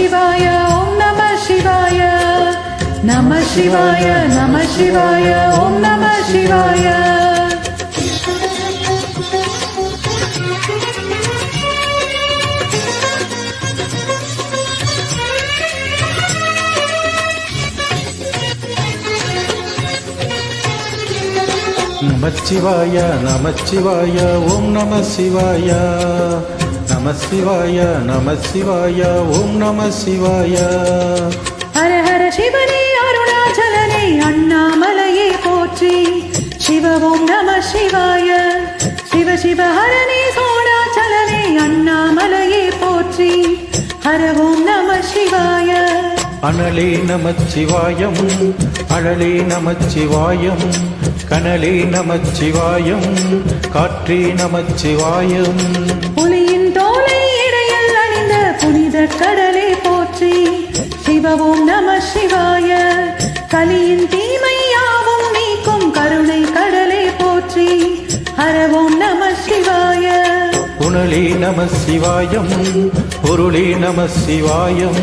சிவாய ஓம் நம சிவாய. நம சிவாய நம சிவாய ஓம் நம சிவாய. நமச்சிவாய நமச்சிவாய ஓம் நம சிவாயா. நம சிவாய நம சிவாய ஓம் நம சிவாய. ஹர ஹர சிவனே அருணாச்சலனே அண்ணாமலையே போற்றி. சிவ ஓம் நம சிவாய. சிவ சிவ ஹரணே சோணாச்சலனே அண்ணாமலையே போற்றி. ஹர ஓம் நம சிவாய. அனலே நமச்சிவாயம் அழலே நமச்சிவாயம் கனலே நமச்சிவாயம் காற்றே நமச்சிவாயம் புலியின் சிவ ஓம் நம சிவாய. கலியின் தீமை யாவும் நீக்கும் கருணை கடலே போற்றி. ஹர ஓம் நம சிவாய. புனலே நம சிவாயம் பொருளே நம சிவாயம்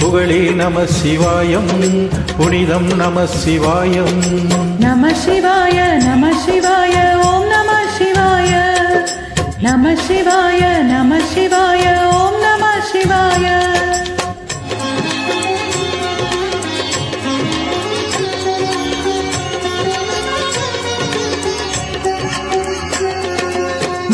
புகழே நம சிவாயம் புனிதம் நம சிவாயம். நம சிவாய நம சிவாய ஓம் நம சிவாய. நம சிவாய நம சிவாய.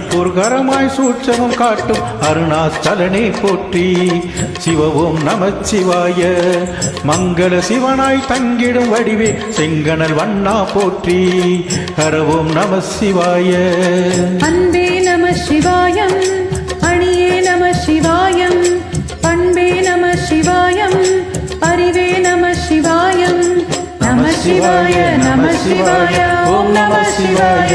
மணிப்பூர் கரமாய் சூட்சமம் காட்டும் அருணாச்சலனே போற்றி. சிவ ஓம் நமச்சிவாய. மங்கள சிவனாய் தங்கிடும் வடிவே செங்கனல் வண்ணா போற்றி. ஹர நம சிவாய அன்பே நம சிவாயம் அணியே நம சிவாயம் பண்பே நம சிவாயம் அறிவே நம சிவாயம். நம சிவாய நம சிவாய ஓம் நம சிவாய.